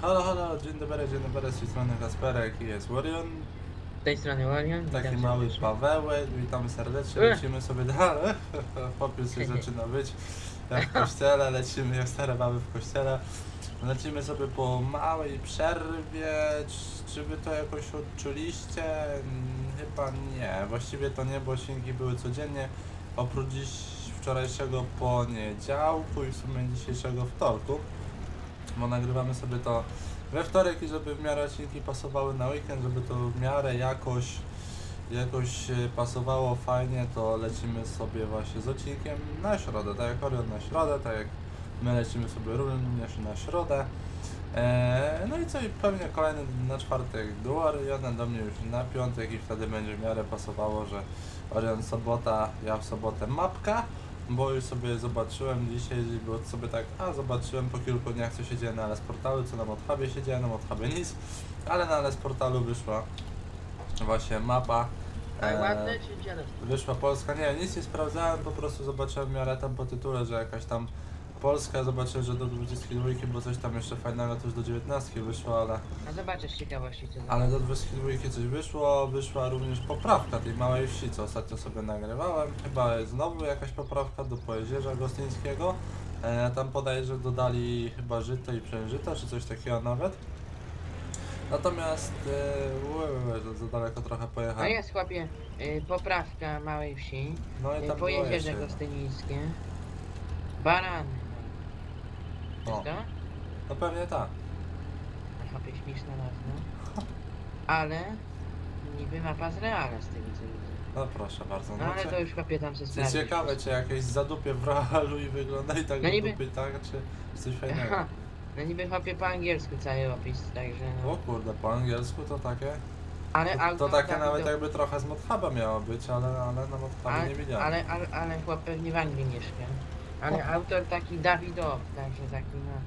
Halo, halo, dzień dobry, dzień dobry, z tej strony Kasperek i jest Warrior, Z tej strony Warian. taki witam mały serdecznie. Pawełek, witamy serdecznie, Ech. lecimy sobie dalej, popiół się zaczyna być, jak w kościele, lecimy jak stare baby w kościele, lecimy sobie po małej przerwie, czy, czy wy to jakoś odczuliście? Mm, Chyba nie, właściwie to nie, bo odcinki były codziennie, oprócz dziś wczorajszego poniedziałku i w sumie dzisiejszego wtorku, bo nagrywamy sobie to we wtorek i żeby w miarę odcinki pasowały na weekend, żeby to w miarę jakoś jakoś e, pasowało fajnie, to lecimy sobie właśnie z odcinkiem na środę, tak jak Orion na środę, tak jak my lecimy sobie również na środę. Eee, no i co, i pewnie kolejny na czwartek do Oriona, do mnie już na piątek i wtedy będzie w miarę pasowało, że Orion sobota, ja w sobotę mapka, bo już sobie zobaczyłem dzisiaj, bo sobie tak, a zobaczyłem po kilku dniach co się dzieje na LS Portalu, co na Modhubie się dzieje, na Modhubie nic, ale na LS Portalu wyszła właśnie mapa. Tak e, ładne czy? Wyszła Polska, nie, nic nie sprawdzałem, po prostu zobaczyłem miarę tam po tytule, że jakaś tam Polska, zobaczyłem, że do 22, bo coś tam jeszcze fajnego też do 19 wyszło, ale, A zobaczysz ciekawości co ale do 22 coś wyszło, wyszła również poprawka tej małej wsi, co ostatnio sobie nagrywałem, chyba jest znowu jakaś poprawka do Pojezierza Gostyńskiego, e, tam podaje, że dodali chyba żyto i przężyto, czy coś takiego nawet. Natomiast, e, ue, ue, ue, za daleko trochę No pojechałem. jest chłopie, y, poprawka małej wsi, No i y, tam było jeszcze jedno. Gostynińskie, Barany. O. To? No pewnie tak. Chłopie śmieszna nazwa. Ale niby mapa z Reala z tego co widzę. No proszę bardzo. No No, ale to już chłopie tam się sprawdzić. ciekawe, czy jakieś zadupie w realu i wygląda i tak No no niby- dupy, tak, czy coś fajnego. Aha, no niby chłopie po angielsku cały opis, także O no. kurde, po angielsku to takie. Ale To, auto to takie Dawido- nawet jakby trochę z Modhuba miało być, ale, ale na Modhubie ale, nie widziałem. ale, ale, ale chłop pewnie w Anglii mieszka. Ale autor taki Dawidow, także taki no.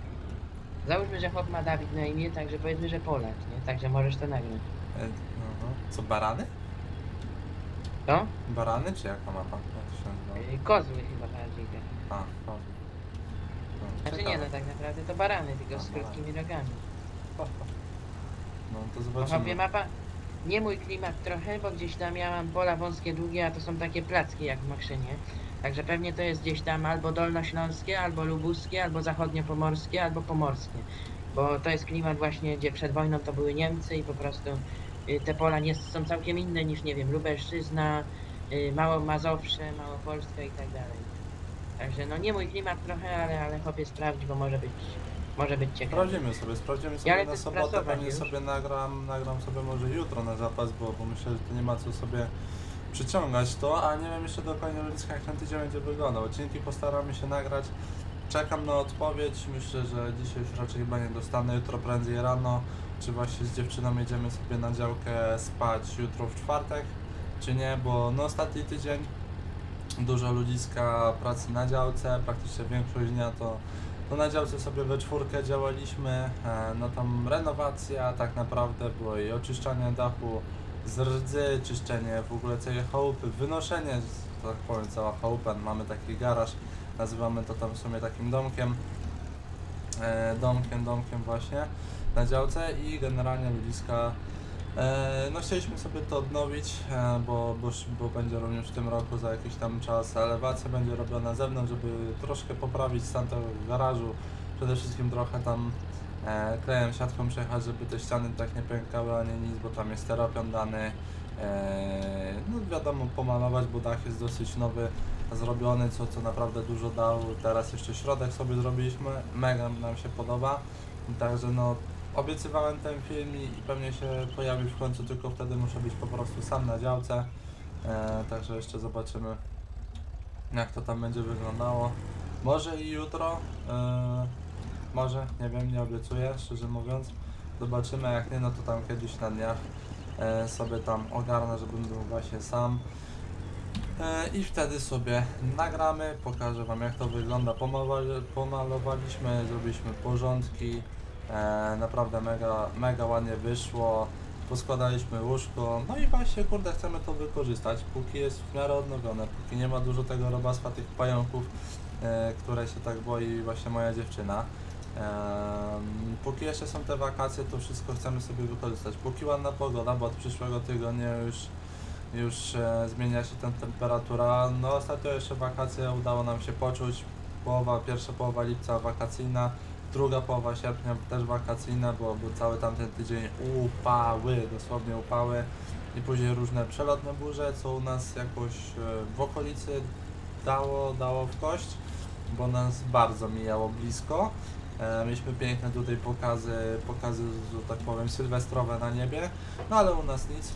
Załóżmy, że chłop ma Dawid na imię, także powiedzmy, że Polak, nie? Także możesz to nagrać. E. Co, barany? To? Barany, czy jaka mapa? Jak to się nazywa? Yy, Kozły chyba bardziej tak. A, kozły. No, Znaczy nie no, tak naprawdę to barany, tylko z krótkimi rogami. No to zobaczymy. chłopie mapa, nie mój klimat trochę, bo gdzieś tam ja mam pola wąskie, długie, a to są takie placki jak w maszynie. Także pewnie to jest gdzieś tam albo dolnośląskie, albo lubuskie, albo zachodniopomorskie, albo pomorskie. Bo to jest klimat właśnie, gdzie przed wojną to były Niemcy i po prostu y, te pola nie są całkiem inne niż, nie wiem, Lubelszczyzna, y, Mało Mazowsze, Małopolska i tak dalej. Także no nie mój klimat trochę, ale, ale chłopie sprawdź, bo może być, może być ciekawe. Sprawdzimy sobie, sprawdzimy sobie ale na sobotę, pewnie już. sobie nagram, nagram sobie może jutro na zapas, bo, bo myślę, że to nie ma co sobie przyciągać to, a nie wiem jeszcze dokładnie Ludzka jak ten tydzień będzie wyglądał. Odcinki postaramy się nagrać. Czekam na odpowiedź, myślę, że dzisiaj już raczej chyba nie dostanę, jutro prędzej rano, czy właśnie z dziewczyną jedziemy sobie na działkę spać jutro w czwartek, czy nie, bo no ostatni tydzień dużo ludziska pracy na działce, praktycznie większość dnia to to na działce sobie we czwórkę działaliśmy, e, no tam renowacja tak naprawdę było i oczyszczanie dachu z rdzy, czyszczenie w ogóle całej chałupy, wynoszenie, tak powiem, cała chałupa, mamy taki garaż, nazywamy to tam w sumie takim domkiem, e, domkiem, domkiem właśnie na działce i generalnie ludziska No chcieliśmy sobie to odnowić, e, bo, bo, bo będzie również w tym roku za jakiś tam czas elewacja będzie robiona na zewnątrz, żeby troszkę poprawić stan tego garażu. Przede wszystkim trochę tam e, klejem, siatką przejechać, żeby te ściany tak nie pękały ani nic, bo tam jest steropian dany. E, no wiadomo, pomalować, bo dach jest dosyć nowy, zrobiony, co, co naprawdę dużo dał. Teraz jeszcze środek sobie zrobiliśmy, mega nam się podoba. Także no obiecywałem ten film i pewnie się pojawi w końcu, tylko wtedy muszę być po prostu sam na działce. E, także jeszcze zobaczymy, jak to tam będzie wyglądało. Może i jutro, e, może, nie wiem, nie obiecuję, szczerze mówiąc. Zobaczymy, jak nie, no to tam kiedyś na dniach e, sobie tam ogarnę, żebym był właśnie sam. E, I wtedy sobie nagramy, pokażę Wam jak to wygląda. Pomalowali, pomalowaliśmy, zrobiliśmy porządki. E, naprawdę mega, mega ładnie wyszło. Poskładaliśmy łóżko. No i właśnie, kurde, chcemy to wykorzystać, póki jest w miarę odnowione, póki nie ma dużo tego robactwa, tych pająków, e, które się tak boi właśnie moja dziewczyna. Em, póki jeszcze są te wakacje, to wszystko chcemy sobie wykorzystać. Póki ładna pogoda, bo od przyszłego tygodnia już, już e, zmienia się ta temperatura. No ostatnio jeszcze wakacje udało nam się poczuć. Połowa, pierwsza połowa lipca wakacyjna, druga połowa sierpnia też wakacyjna, bo był cały tamten tydzień upały, dosłownie upały. I później różne przelotne burze, co u nas jakoś e, w okolicy dało, dało w kość, bo nas bardzo mijało blisko. E, mieliśmy piękne tutaj pokazy, pokazy, że tak powiem, sylwestrowe na niebie, no ale u nas nic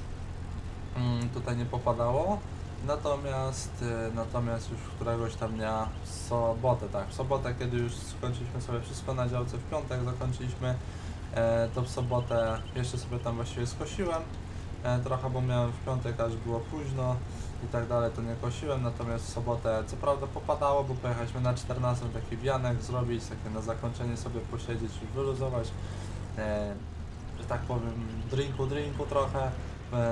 mm, tutaj nie popadało. Natomiast, e, natomiast już któregoś tam dnia w sobotę, tak, w sobotę, kiedy już skończyliśmy sobie wszystko na działce, w piątek zakończyliśmy, e, to w sobotę jeszcze sobie tam właściwie skosiłem e, trochę, bo miałem w piątek, aż było późno i tak dalej, to nie kosiłem, natomiast w sobotę co prawda popadało, bo pojechaliśmy na 14 taki wianek zrobić, takie na zakończenie sobie posiedzieć i wyluzować, że tak powiem, drinku, drinku trochę,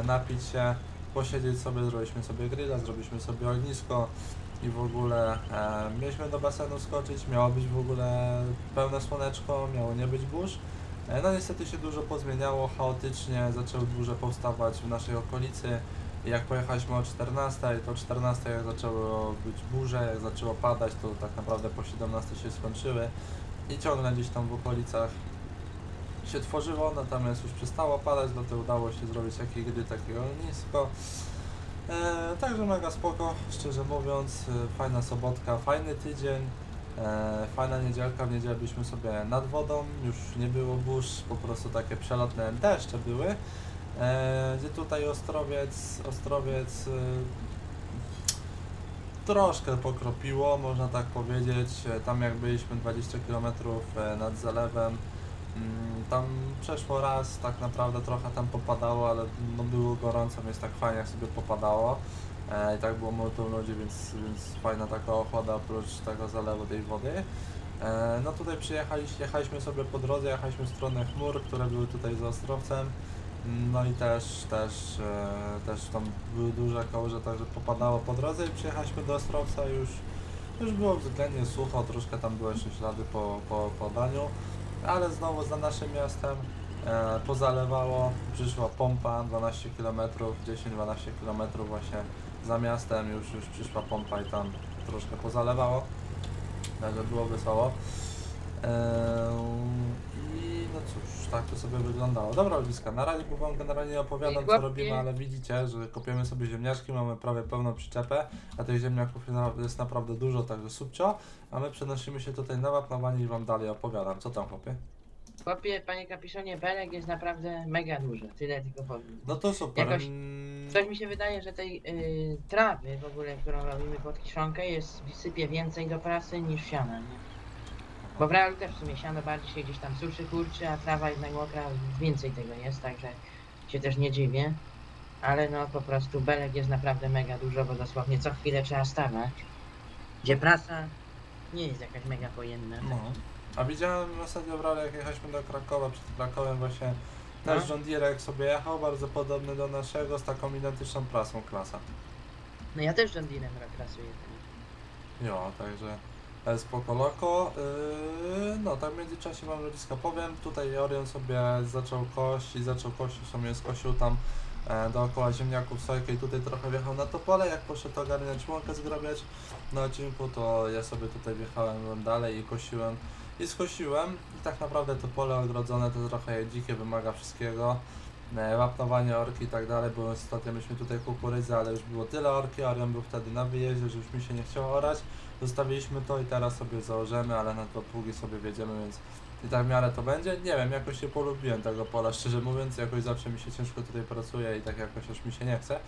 napić się, posiedzieć sobie, zrobiliśmy sobie grilla, zrobiliśmy sobie ognisko i w ogóle e, mieliśmy do basenu skoczyć, miało być w ogóle pełne słoneczko, miało nie być burz. E, No niestety się dużo pozmieniało, chaotycznie zaczęły burze powstawać w naszej okolicy. Jak pojechaliśmy o 14, to o 14 jak zaczęło być burze, jak zaczęło padać, to tak naprawdę po 17 się skończyły. I ciągle gdzieś tam w okolicach się tworzyło, natomiast już przestało padać, dlatego udało się zrobić taki gry, takiego nisko. E, także mega spoko, szczerze mówiąc, e, fajna sobotka, fajny tydzień, e, fajna niedzielka, w niedzielę byliśmy sobie nad wodą, już nie było burz, po prostu takie przelotne deszcze były, e, gdzie tutaj Ostrowiec, Ostrowiec e, troszkę pokropiło, można tak powiedzieć, E, tam jak byliśmy 20 km e, nad zalewem, Mm, Tam przeszło raz, tak naprawdę trochę tam popadało, ale no było gorąco, więc tak fajnie jak sobie popadało. E, I tak było multum ludzi, więc, więc fajna taka ochłoda oprócz tego zalewu tej wody. E, no tutaj przyjechaliśmy, jechaliśmy sobie po drodze, jechaliśmy w stronę chmur, które były tutaj za Ostrowcem. No i też, też, e, też tam były duże kałuże, także popadało po drodze i przyjechaliśmy do Ostrowca już, już było względnie sucho, troszkę tam były jeszcze ślady po, po, po daniu ale znowu za naszym miastem e, pozalewało, przyszła pompa 12 km, 10-12 km właśnie za miastem. Już, już przyszła pompa i tam troszkę pozalewało, także było wesoło. E, no cóż, tak to sobie wyglądało. Dobra Ludziska, na razie bo wam generalnie opowiadam co robimy, ale widzicie, że kopiemy sobie ziemniaczki, mamy prawie pełną przyczepę, a tych ziemniaków jest na- jest naprawdę dużo, także subcio. A my przenosimy się tutaj na wapnowanie i wam dalej opowiadam. Co tam chłopie? Chłopie, panie kapiszonie, belek jest naprawdę mega duży, tyle tylko powiem. No to super. Jakoś Mm, Coś mi się wydaje, że tej y, trawy w ogóle, którą robimy pod kiszonkę jest sypie więcej do prasy niż siana, nie? Bo w realu też w sumie siano bardziej się gdzieś tam suszy, kurczy, a trawa jednak mokra, więcej tego jest, także się też nie dziwię. Ale no po prostu belek jest naprawdę mega dużo, bo dosłownie co chwilę trzeba stawać. Gdzie prasa nie jest jakaś mega pojemna. No. A widziałem ostatnio w rally, jak jechaliśmy do Krakowa, przed Krakowem właśnie też No. John Deere jak sobie jechał, bardzo podobny do naszego, z taką identyczną prasą klasa. No ja też John Deerem prasuję. Jo, także spoko loko. Yy, no tak w międzyczasie wam ludziska powiem, tutaj Orion sobie zaczął kość i zaczął kościć, sobie skosił tam e, dookoła ziemniaków sojkę i tutaj trochę wjechał na to pole, jak poszedł ogarniać łąkę zgrabiać. Na odcinku, to ja sobie tutaj wjechałem dalej i kosiłem i skosiłem. I tak naprawdę to pole ogrodzone to trochę dzikie, wymaga wszystkiego. e, wapnowanie orki i tak dalej, bo ostatnio myśmy tutaj kukurydzę, ale już było tyle orki, Orion był wtedy na wyjeździe, że już mi się nie chciało orać, zostawiliśmy to i teraz sobie założymy, ale na dwa pługi sobie wiedziemy, więc i tak w miarę to będzie. Nie wiem, jakoś się polubiłem tego pola, szczerze mówiąc, jakoś zawsze mi się ciężko tutaj pracuje i tak jakoś aż mi się nie chce.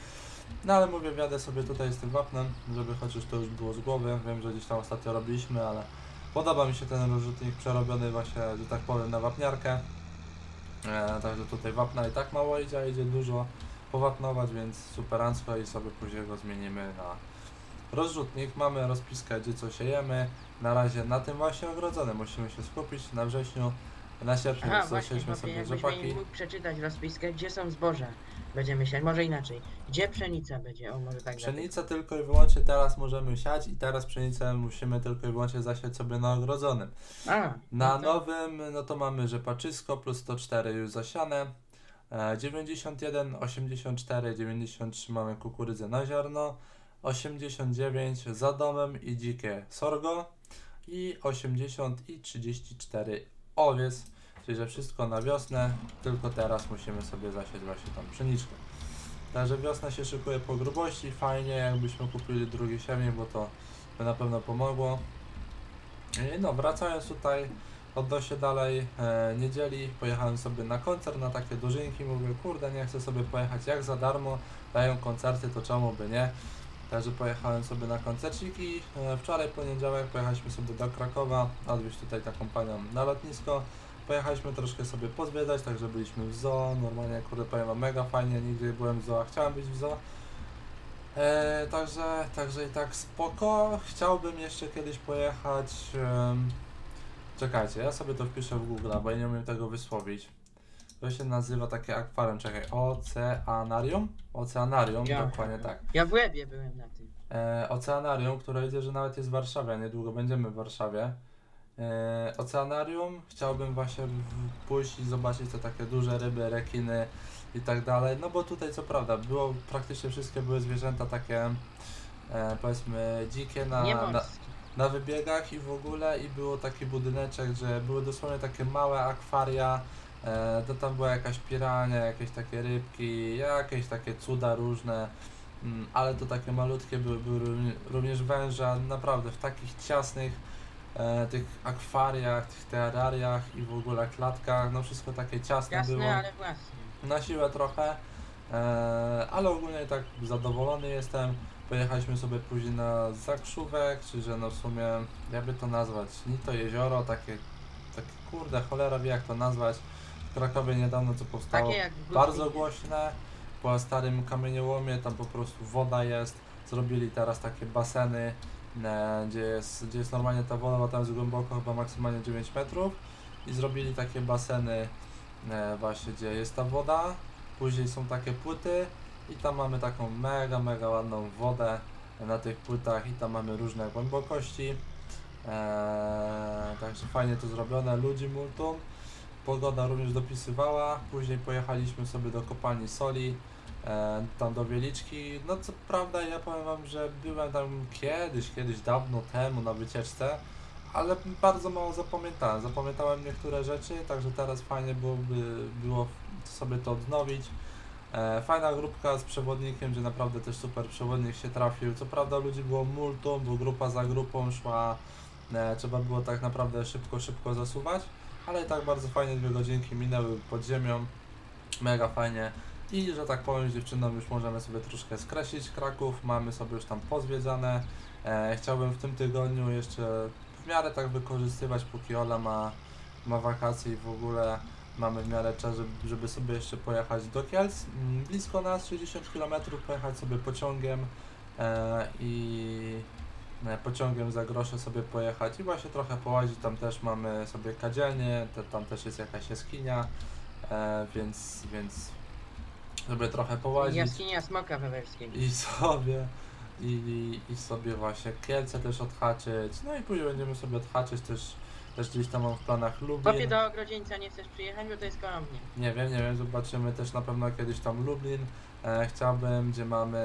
No ale mówię, wjadę sobie tutaj z tym wapnem, żeby chociaż to już było z głowy. Wiem, że gdzieś tam ostatnio robiliśmy, ale podoba mi się ten rozrzutnik przerobiony właśnie, że tak powiem, na wapniarkę. E, także tutaj wapna i tak mało idzie, a idzie dużo powapnować, więc superancko i sobie później go zmienimy na rozrzutnik. Mamy rozpiskę, gdzie co siejemy. Na razie na tym właśnie ogrodzonym musimy się skupić. Na wrześniu, na sierpniu Aha, właśnie, chłopie, sobie jakbyś rzepaki. mógł przeczytać rozpiskę, gdzie są zboża. Będziemy siać. Może inaczej. Gdzie pszenica będzie? O, może tak Pszenicę tylko i wyłącznie teraz możemy siać i teraz pszenicę musimy tylko i wyłącznie zasiać sobie na ogrodzonym. A, Na no to- nowym, no to mamy rzepaczysko plus 104 już zasiane. E, 91, 84, 93 mamy kukurydzę na ziarno. 89 za domem i dzikie sorgo. I 80 i 34 owiec. Czyli że wszystko na wiosnę, tylko teraz musimy sobie zasiać właśnie tą pszeniczkę. Także wiosna się szykuje po grubości, fajnie jakbyśmy kupili drugie siemię, bo to by na pewno pomogło. I no, wracając tutaj odnośnie dalej e, niedzieli, pojechałem sobie na koncert, na takie dożynki, mówię, kurde, nie chcę sobie pojechać jak za darmo, dają koncerty, to czemu by nie. Także pojechałem sobie na koncercik i e, wczoraj poniedziałek pojechaliśmy sobie do Krakowa, odwieźć tutaj taką panią na lotnisko. Pojechaliśmy troszkę sobie pozwiedzać, także byliśmy w zoo, normalnie kurde powiem wam, mega fajnie, nigdy nie byłem w zoo, a chciałem być w zoo. E, także, także i tak spoko. Chciałbym jeszcze kiedyś pojechać. em, czekajcie, ja sobie to wpiszę w Google, bo ja nie umiem tego wysłowić. To się nazywa takie akwarium, czekaj, oceanarium? Oceanarium, Ja. dokładnie tak. Ja w Łebie byłem na tym. E, oceanarium, które widzę, że nawet jest w Warszawie, a niedługo będziemy w Warszawie. E, oceanarium, chciałbym właśnie w- pójść i zobaczyć te takie duże ryby, rekiny i tak dalej, no bo tutaj co prawda było, praktycznie wszystkie były zwierzęta takie e, powiedzmy dzikie na, Nie na, na wybiegach i w ogóle i było taki budyneczek, że były dosłownie takie małe akwaria, e, to tam była jakaś pirania, jakieś takie rybki, jakieś takie cuda różne, mm, ale to takie malutkie były, były równie- również węże, naprawdę w takich ciasnych e, tych akwariach, tych terrariach i w ogóle klatkach, no wszystko takie ciasne było Jasne, ale własne. na siłę trochę, e, ale ogólnie tak zadowolony jestem. Pojechaliśmy sobie później na Zakrzówek, czy że no w sumie, jakby to nazwać, ni to jezioro, takie, takie kurde, cholera wie jak to nazwać. W Krakowie niedawno co powstało, Takie jak w bardzo głośne, po starym kamieniołomie, tam po prostu woda jest, zrobili teraz takie baseny, gdzie jest, gdzie jest normalnie ta woda, bo tam jest głęboko chyba maksymalnie 9 metrów i zrobili takie baseny e, właśnie gdzie jest ta woda, później są takie płyty i tam mamy taką mega, mega ładną wodę na tych płytach i tam mamy różne głębokości. E, także fajnie to zrobione, ludzi multum. Pogoda również dopisywała. Później pojechaliśmy sobie do kopalni soli, e, tam do Wieliczki. No co prawda ja powiem wam, że byłem tam kiedyś, kiedyś dawno temu na wycieczce, ale bardzo mało zapamiętałem. Zapamiętałem niektóre rzeczy, także teraz fajnie byłoby było sobie to odnowić. E, fajna grupka z przewodnikiem, gdzie naprawdę też super przewodnik się trafił. Co prawda ludzi było multum, bo grupa za grupą szła, e, trzeba było tak naprawdę szybko, szybko zasuwać, ale i tak bardzo fajnie dwie godzinki minęły pod ziemią, mega fajnie. I że tak powiem, z dziewczyną już możemy sobie troszkę skreślić Kraków, mamy sobie już tam pozwiedzane. E, chciałbym w tym tygodniu jeszcze w miarę tak wykorzystywać, póki Ola ma, ma wakacje i w ogóle mamy w miarę czas, żeby, sobie jeszcze pojechać do Kielc. Mm, Blisko nas, 60 km, pojechać sobie pociągiem e, i e, pociągiem za grosze sobie pojechać i właśnie trochę połazić. Tam też mamy sobie kadzielnię, te, tam też jest jakaś jaskinia, e, więc, więc sobie trochę połazić Jaskinia Smoka Wewerskiego. i sobie i, i sobie właśnie Kielce też odhaczyć. No i później będziemy sobie odhaczyć też, też gdzieś tam mam w planach Popie Lublin. do Ogrodzieńca nie chcesz przyjechać, bo to jest koło mnie. Nie wiem, nie wiem, zobaczymy też na pewno kiedyś tam Lublin. E, chciałbym, gdzie mamy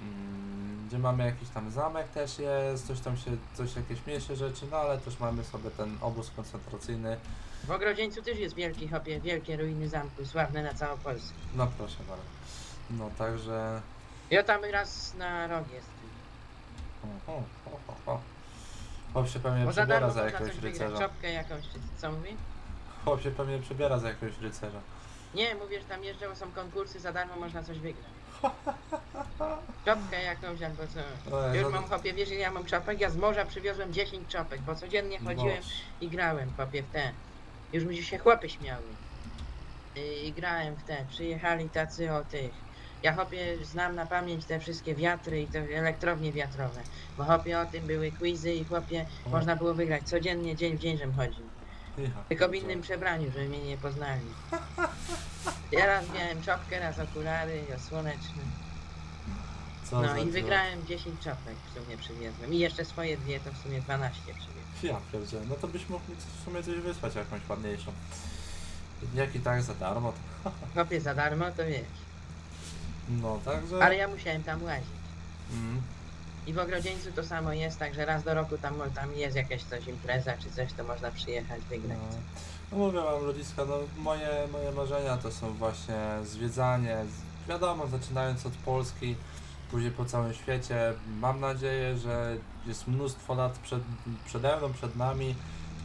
mm, gdzie mamy jakiś tam zamek też jest, coś tam się, coś jakieś mniejsze rzeczy, no ale też mamy sobie ten obóz koncentracyjny. W Ogrodzieńcu też jest wielki hopie, wielkie ruiny zamku, sławne na całą Polskę. No proszę bardzo. No także. Ja tam raz na rok jestem. O, o, o, o. Chłop się pewnie Bo za przebiera darmo za można jakiegoś coś wygrać, rycerza. czopkę jakąś, czy co mówię? Chłop się pewnie przebiera za jakiegoś rycerza. Nie, mówię, że tam jeżdżą, są konkursy, za darmo można coś wygrać. Czopkę jakąś albo co. Oj, Już mam chopie, wiesz ile ja mam czopek? Ja z morza przywiozłem 10 czopek, bo codziennie chodziłem Boże. i grałem chopie w te. Już mi się chłopy śmiały. I, I grałem w te. Przyjechali tacy o tych. Ja chopie znam na pamięć te wszystkie wiatry i te elektrownie wiatrowe. Bo chopie o tym były quizy i chłopie O. można było wygrać codziennie, dzień w dzień, żem chodził. Tylko w innym przebraniu, żeby mnie nie poznali. Ja raz miałem czopkę, raz okulary, ja słoneczny. Co No za i wygrałem 10 czopek w sumie przywiezłem. I jeszcze swoje dwie, to w sumie 12 przywiezłem. Ja pierdzielę, no to byś mógł mi w sumie coś wysłać, jakąś ładniejszą. Jak i tak za darmo, to... Kopię za darmo, to wiesz. No, także... Ale ja musiałem tam łazić. Mm. I w Ogrodzieńcu to samo jest, także raz do roku tam, tam jest jakaś coś impreza czy coś, to można przyjechać, wygrać. No, no mówię wam ludziska, no moje, moje marzenia to są właśnie zwiedzanie, z- wiadomo, zaczynając od Polski, później po całym świecie. Mam nadzieję, że jest mnóstwo lat przed, przede mną, przed nami,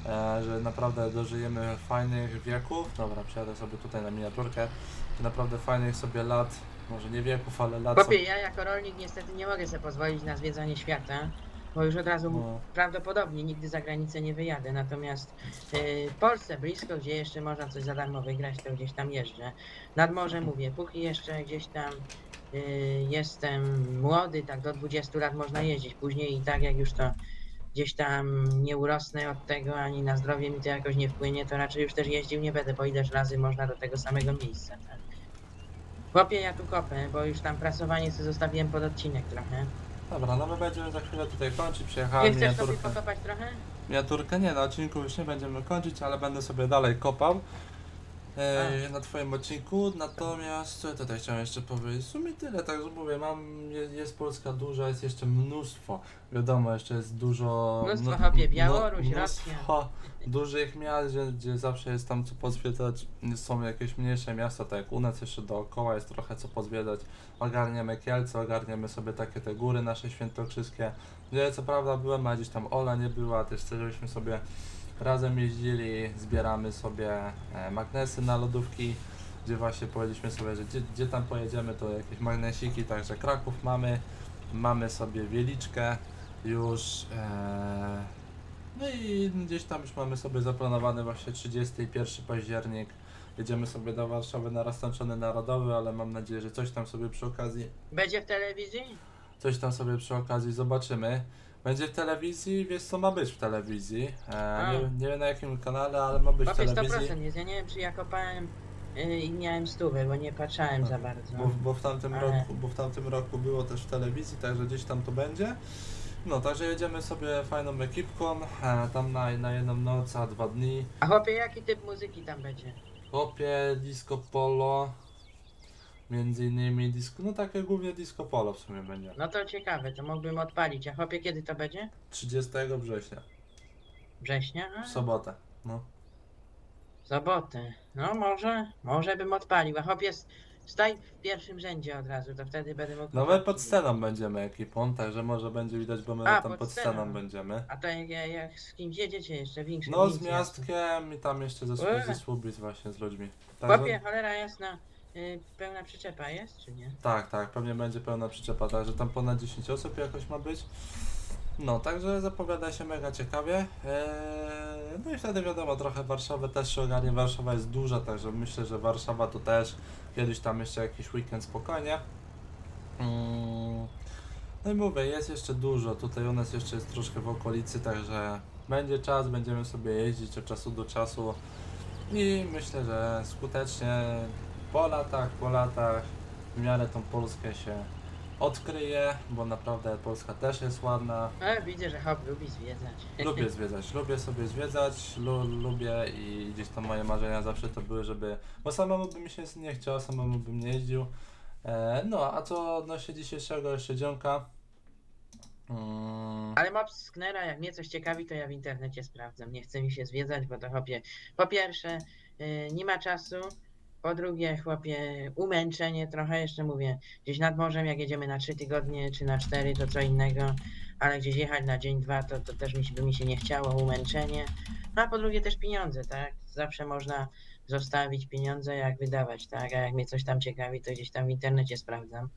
e, że naprawdę dożyjemy fajnych wieków. Dobra, przyjadę sobie tutaj na miniaturkę. Naprawdę fajnych sobie lat, może nie wieków, ale lat. Chłopie, ja jako rolnik niestety nie mogę sobie pozwolić na zwiedzanie świata, bo już od razu No. prawdopodobnie nigdy za granicę nie wyjadę. Natomiast yy, w Polsce blisko, gdzie jeszcze można coś za darmo wygrać, to gdzieś tam jeżdżę. Nad morzem mówię, póki jeszcze gdzieś tam jestem młody, tak do 20 lat można jeździć. Później i tak jak już to gdzieś tam nie urosnę od tego, ani na zdrowie mi to jakoś nie wpłynie, to raczej już też jeździł nie będę, bo ileż razy można do tego samego miejsca. Tak? Chłopie, ja tu kopę, bo już tam prasowanie sobie zostawiłem pod odcinek trochę. Dobra, no my będziemy za chwilę tutaj kończyć. Nie Przyjechałem chcesz sobie miniaturkę. pokopać trochę? Miniaturkę nie, na odcinku już nie będziemy kończyć, ale będę sobie dalej kopał e, na twoim odcinku. Natomiast co ja tutaj chciałem jeszcze powiedzieć? W sumie tyle, tak że mówię, mam, jest, jest Polska duża, jest jeszcze mnóstwo. Wiadomo, jeszcze jest dużo. Mnóstwo, mnu- Białoruś, mnóstwo dużych miast, gdzie, gdzie zawsze jest tam co pozwiedzać. Są jakieś mniejsze miasta, tak jak u nas jeszcze dookoła jest trochę co pozwiedzać. Ogarniemy Kielce, ogarniemy sobie takie te góry nasze świętokrzyskie. Gdzie co prawda byłem, a gdzieś tam Ola nie była, też żeśmy sobie razem jeździli, zbieramy sobie e, magnesy na lodówki, gdzie właśnie powiedzieliśmy sobie, że gdzie, gdzie tam pojedziemy, to jakieś magnesiki, także Kraków mamy, mamy sobie Wieliczkę już, e, no i gdzieś tam już mamy sobie zaplanowany właśnie 31 październik, jedziemy sobie do Warszawy na roztańczony narodowy, ale mam nadzieję, że coś tam sobie przy okazji Będzie w telewizji? coś tam sobie przy okazji zobaczymy. Będzie w telewizji, wiesz co ma być w telewizji. E, nie, nie wiem na jakim kanale, ale ma być w telewizji. 100% jest. Ja nie wiem, czy ja kopałem yy, i miałem stówę, bo nie patrzałem za bardzo. Bo, bo, w tamtym Ale- roku, bo w tamtym roku było też w telewizji, także gdzieś tam to będzie. No, także jedziemy sobie fajną ekipką, e, tam na, na jedną noc, a dwa dni. A chłopie, jaki typ muzyki tam będzie? Chłopie, disco polo, między innymi disco, no takie głównie disco polo w sumie będzie. No to ciekawe, to mógłbym odpalić. A chłopie, kiedy to będzie? 30 września, Września? A, w sobotę. No. w sobotę. No może, może bym odpalił. A chłopie, s- staj w pierwszym rzędzie od razu, to wtedy będę mógł... No my chłopaki pod sceną będziemy ekipą, także może będzie widać, bo my A, tam pod pod sceną. sceną będziemy. A to jak, jak z kimś jedziecie jeszcze większy No z miastkiem i tam jeszcze ze, Eee. ze Słubic właśnie z ludźmi. Chłopie, Także, cholera jasna, yy, pełna przyczepa jest, czy nie? tak, tak, pewnie będzie pełna przyczepa, także tam ponad 10 osób jakoś ma być. No, także zapowiada się mega ciekawie. Eee, no i wtedy wiadomo, trochę Warszawy też się ogarnie. Warszawa jest duża, także myślę, że Warszawa to też kiedyś tam jeszcze jakiś weekend spokojnie. Mm. No i mówię, jest jeszcze dużo. Tutaj u nas jeszcze jest troszkę w okolicy, także będzie czas, będziemy sobie jeździć od czasu do czasu. I myślę, że skutecznie po latach, po latach w miarę tą Polskę się odkryje, bo naprawdę Polska też jest ładna. Ale widzę, że hop lubi zwiedzać. Lubię zwiedzać, lubię sobie zwiedzać, lu, lubię i gdzieś tam moje marzenia zawsze to były, żeby, bo samemu bym się nie chciał, samemu bym nie jeździł. E, no, a co odnośnie dzisiejszego jeszcze dzionka? Mm, Ale mob Sknera, jak mnie coś ciekawi, to ja w internecie sprawdzam. Nie chce mi się zwiedzać, bo to chłopie, po pierwsze, yy, nie ma czasu. Po drugie, chłopie, umęczenie trochę, jeszcze mówię, gdzieś nad morzem, jak jedziemy na 3 tygodnie czy na 4, to co innego, ale gdzieś jechać na dzień, dwa, to, to też mi się, by mi się nie chciało, umęczenie. No a po drugie też pieniądze, tak? Zawsze można zostawić pieniądze, jak wydawać, tak? A jak mnie coś tam ciekawi, to gdzieś tam w internecie sprawdzam.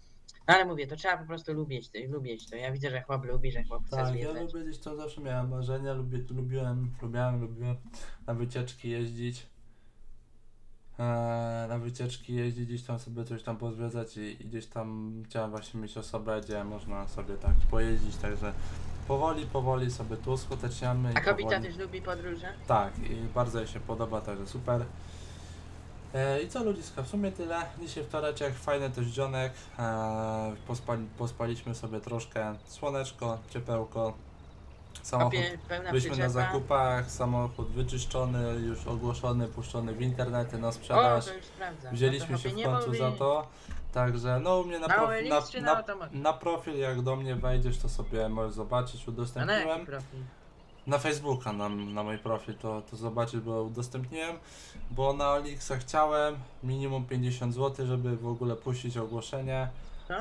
No ale mówię, to trzeba po prostu lubić to, lubić to. Ja widzę, że chłop lubi, że chłop chce tak, ja zwiedzać. lubię gdzieś to zawsze miałem marzenia, lubię, lubiłem, lubiłem, lubiłem na wycieczki jeździć. E, na wycieczki jeździć, gdzieś tam sobie coś tam pozwiedzać i, i gdzieś tam chciałem właśnie mieć osobę, gdzie można sobie tak pojeździć, także powoli, powoli sobie tu skuteczniamy. i A kobieta powoli... też lubi podróże? Tak, i bardzo jej się podoba, także super. E, I co ludziska, w sumie tyle. Dzisiaj wtoreczek, fajny też dzionek. E, pospali, pospaliśmy sobie troszkę. Słoneczko, ciepełko. Samochód Kopie, pełna byliśmy na przyczepa. zakupach, samochód wyczyszczony, już ogłoszony, puszczony w internety na O, sprzedaż. to już. Wzięliśmy No to się chłopie, w nie końcu za mówi. to. Także no u mnie na, Na prof, OLX na, na na, automat? na profil jak do mnie wejdziesz to sobie możesz zobaczyć, A na udostępniłem. jaki profil? Na Facebooka na, na mój profil to, to zobaczyć, bo udostępniłem, bo na Olixa chciałem minimum 50 zł, żeby w ogóle puścić ogłoszenie Co?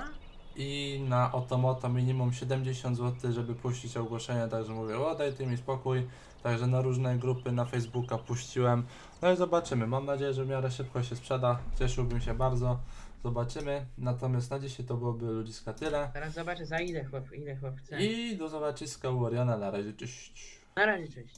I na Otomoto minimum 70 zł, żeby puścić ogłoszenie, także mówię, o daj ty mi spokój, także na różne grupy na Facebooka puściłem, no i zobaczymy, mam nadzieję, że w miarę szybko się sprzeda, cieszyłbym się bardzo, zobaczymy, natomiast na dzisiaj to byłoby ludziska tyle. Teraz zobaczę za ile chłop, ile chłop chce. i do zobaczyska u Oriana, na razie, cześć. Na razie, cześć.